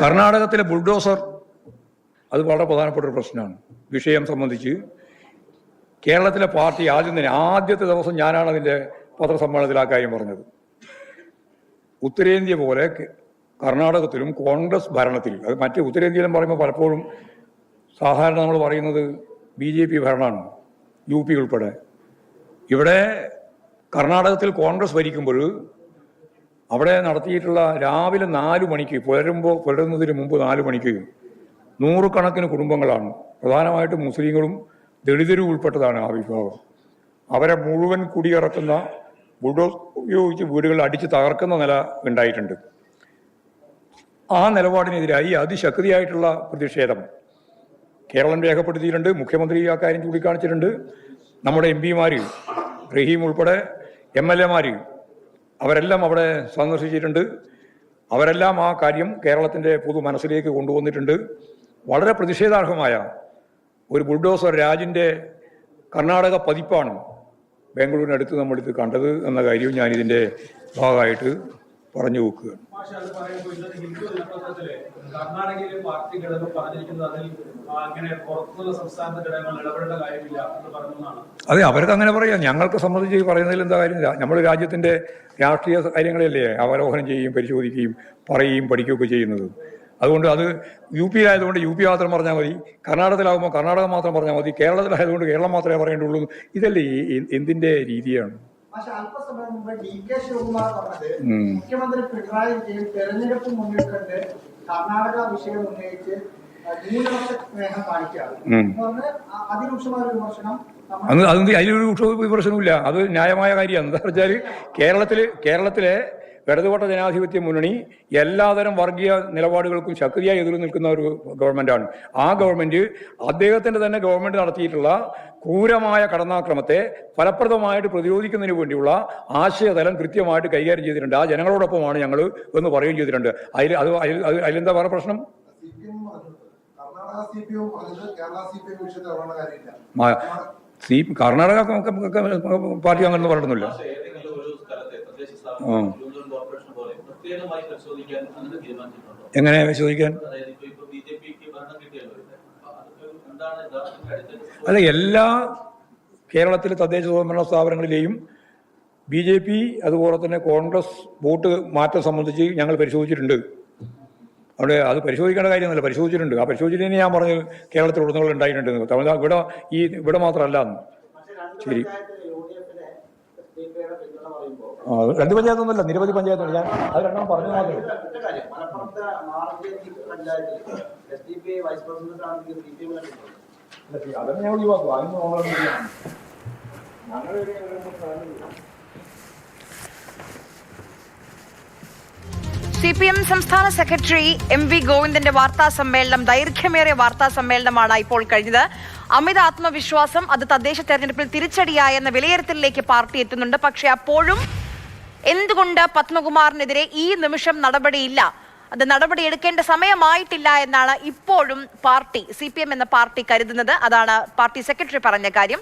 കർണാടകത്തിലെ ബുൾഡോസർ അത് വളരെ പ്രധാനപ്പെട്ട ഒരു പ്രശ്നമാണ്. വിഷയം സംബന്ധിച്ച് കേരളത്തിലെ പാർട്ടി ആദ്യം തന്നെ ആദ്യത്തെ ദിവസം ഞാനാണ് അതിന്റെ പത്രസമ്മേളനത്തിൽ ആ കാര്യം പറഞ്ഞത്. ഉത്തരേന്ത്യ പോലെ കർണാടകത്തിലും കോൺഗ്രസ് ഭരണത്തിൽ അത് മറ്റ് ഉത്തരേന്ത്യയിലും പറയുമ്പോൾ പലപ്പോഴും സാധാരണ നമ്മൾ പറയുന്നത് ബി ജെ പി ഭരണമാണ് യു പി ഉൾപ്പെടെ. ഇവിടെ കർണാടകത്തിൽ കോൺഗ്രസ് ഭരിക്കുമ്പോൾ അവിടെ നടത്തിയിട്ടുള്ള രാവിലെ നാലു മണിക്ക് പുലരുമ്പോൾ പുലരുന്നതിന് മുമ്പ് നാലു മണിക്ക് നൂറുകണക്കിന് കുടുംബങ്ങളാണ്. പ്രധാനമായിട്ടും മുസ്ലിങ്ങളും ദളിതരും ഉൾപ്പെട്ടതാണ് ആ വിഭാഗം. അവരെ മുഴുവൻ കുടിയിറക്കുന്ന ബുൾഡോസ് ഉപയോഗിച്ച് വീടുകൾ അടിച്ച് തകർക്കുന്ന നില ഉണ്ടായിട്ടുണ്ട്. ആ നിലപാടിനെതിരായി അതിശക്തിയായിട്ടുള്ള പ്രതിഷേധം കേരളം രേഖപ്പെടുത്തിയിട്ടുണ്ട്. മുഖ്യമന്ത്രി ആ കാര്യം ചൂണ്ടിക്കാണിച്ചിട്ടുണ്ട്. നമ്മുടെ എം പിമാർ റഹീം ഉൾപ്പെടെ എം എൽ എമാർ അവരെല്ലാം അവിടെ സന്ദർശിച്ചിട്ടുണ്ട്. അവരെല്ലാം ആ കാര്യം കേരളത്തിന്റെ പൊതു മനസ്സിലേക്ക് കൊണ്ടുവന്നിട്ടുണ്ട്. വളരെ പ്രതിഷേധാർഹമായ ഒരു ബുൾഡോസർ രാജിന്റെ കർണാടക പതിപ്പാണ് ബാംഗ്ലൂരിനടുത്ത് നമ്മളിത് കണ്ടത് എന്ന കാര്യവും ഞാനിതിന്റെ ഭാഗമായിട്ട് പറഞ്ഞു വെക്കുകയാണ്. മാഷ് അത് പറയുമ്പോൾ ഇന്നത്തെ ഹിന്ദു നേതൃത്വത്തിൽ കർണാടകയിലെ പാർട്ടി ഘടകം പറഞ്ഞിരിക്കുന്നത് അതിൽ അങ്ങനെ പുറത്തുനിന്നുള്ള സംസ്ഥാനത്തെ ഘടകങ്ങൾ ഇടപെടേണ്ട കാര്യമില്ല എന്ന് പറഞ്ഞതാണ് അതെ അവർക്ക് അങ്ങനെ പറയാം. ഞങ്ങൾക്ക് സംബന്ധിച്ച് പറയുന്നതിൽ എന്താ കാര്യമില്ല നമ്മൾ രാജ്യത്തിന്റെ രാഷ്ട്രീയ കാര്യങ്ങളല്ലേ അവലോകനം ചെയ്യുകയും പരിശോധിക്കുകയും പറയുകയും പഠിക്കുകയൊക്കെ ചെയ്യുന്നത്. അതുകൊണ്ട് അത് യു ആയതുകൊണ്ട് യു പി മാത്രം പറഞ്ഞാൽ മതി. കർണാടകത്തിലാകുമ്പോൾ കർണാടക മാത്രം പറഞ്ഞാൽ മതി. കേരളത്തിലായതുകൊണ്ട് കേരളം മാത്രമേ പറയേണ്ടുള്ളൂ. ഇതല്ലേ എന്തിന്റെ രീതിയാണ്? പക്ഷെ അല്പസമയം മുമ്പ് ഡി കെ ശിവകുമാർ പറഞ്ഞത് മുഖ്യമന്ത്രി പിണറായി വിജയൻ തെരഞ്ഞെടുപ്പ് മുന്നിൽ കണ്ട് കർണാടക വിഷയം ഉന്നയിച്ച് ന്യൂനപക്ഷ സ്നേഹം. എന്ന് അതിരൂക്ഷമായ ഒരു വിമർശനം അന്ന് അതിലൊരു വിമർശനവും വിമർശനമില്ല അത് ന്യായമായ കാര്യമാണ്. എന്താ വെച്ചാൽ കേരളത്തിൽ കേരളത്തിലെ ഇടതുപക്ഷ ജനാധിപത്യ മുന്നണി എല്ലാതരം വർഗീയ നിലപാടുകൾക്കും ശക്തിയായി എതിർ നിൽക്കുന്ന ഒരു ഗവൺമെന്റാണ് ആ ഗവൺമെന്റ് അദ്ദേഹത്തിന്റെ തന്നെ ഗവൺമെന്റ് നടത്തിയിട്ടുള്ള ക്രൂരമായ കടന്നാക്രമത്തെ ഫലപ്രദമായിട്ട് പ്രതിരോധിക്കുന്നതിന് വേണ്ടിയുള്ള ആശയതലം കൃത്യമായിട്ട് കൈകാര്യം ചെയ്തിട്ടുണ്ട്. ആ ജനങ്ങളോടൊപ്പമാണ് ഞങ്ങൾ എന്ന് പറയുകയും ചെയ്തിട്ടുണ്ട്. അതിൽ അത് അതിൽ- അത് അതിലെന്താ വേറെ പ്രശ്നം? സി കർണാടക പാർട്ടി അങ്ങനെ പറഞ്ഞിട്ടൊന്നുമില്ല. ആ. എങ്ങനെ പരിശോധിക്കാൻ? അല്ല എല്ലാ കേരളത്തിലെ തദ്ദേശ സ്വയംഭരണ സ്ഥാപനങ്ങളിലെയും ബി ജെ പി അതുപോലെ തന്നെ കോൺഗ്രസ് വോട്ട് മാറ്റം സംബന്ധിച്ച് ഞങ്ങൾ പരിശോധിച്ചിട്ടുണ്ട്. അവിടെ അത് പരിശോധിക്കേണ്ട കാര്യമൊന്നുമില്ല പരിശോധിച്ചിട്ടുണ്ട്. ആ പരിശോധിച്ചിട്ട് ഞാൻ പറഞ്ഞു കേരളത്തിൽ ഉടനീളം ഉണ്ടായിട്ടുണ്ട്. തമിഴ്നാട് ഇവിടെ ഈ ഇവിടെ മാത്രമല്ല. എന്ന് ശരി. രണ്ട് പഞ്ചായത്തൊന്നുമല്ല നിരവധി പഞ്ചായത്തുണ്ട് ഞാൻ അത് രണ്ടാം പറഞ്ഞു മാത്രമേ സി പി എം സംസ്ഥാന സെക്രട്ടറി എം വി ഗോവിന്ദന്റെ വാർത്താ സമ്മേളനം ദൈർഘ്യമേറിയ വാർത്താ സമ്മേളനമാണ് ഇപ്പോൾ കഴിഞ്ഞത്. അമിത ആത്മവിശ്വാസം അത് തദ്ദേശ തെരഞ്ഞെടുപ്പിൽ തിരിച്ചടിയായെന്ന വിലയിരുത്തലിലേക്ക് പാർട്ടി എത്തുന്നുണ്ട്. പക്ഷേ അപ്പോഴും എന്തുകൊണ്ട് പത്മകുമാറിനെതിരെ ഈ നിമിഷം നടപടിയില്ല? അത് നടപടി എടുക്കേണ്ട സമയമായിട്ടില്ല എന്നാണ് ഇപ്പോഴും പാർട്ടി സി എന്ന പാർട്ടി കരുതുന്നത്. അതാണ് പാർട്ടി സെക്രട്ടറി പറഞ്ഞ കാര്യം.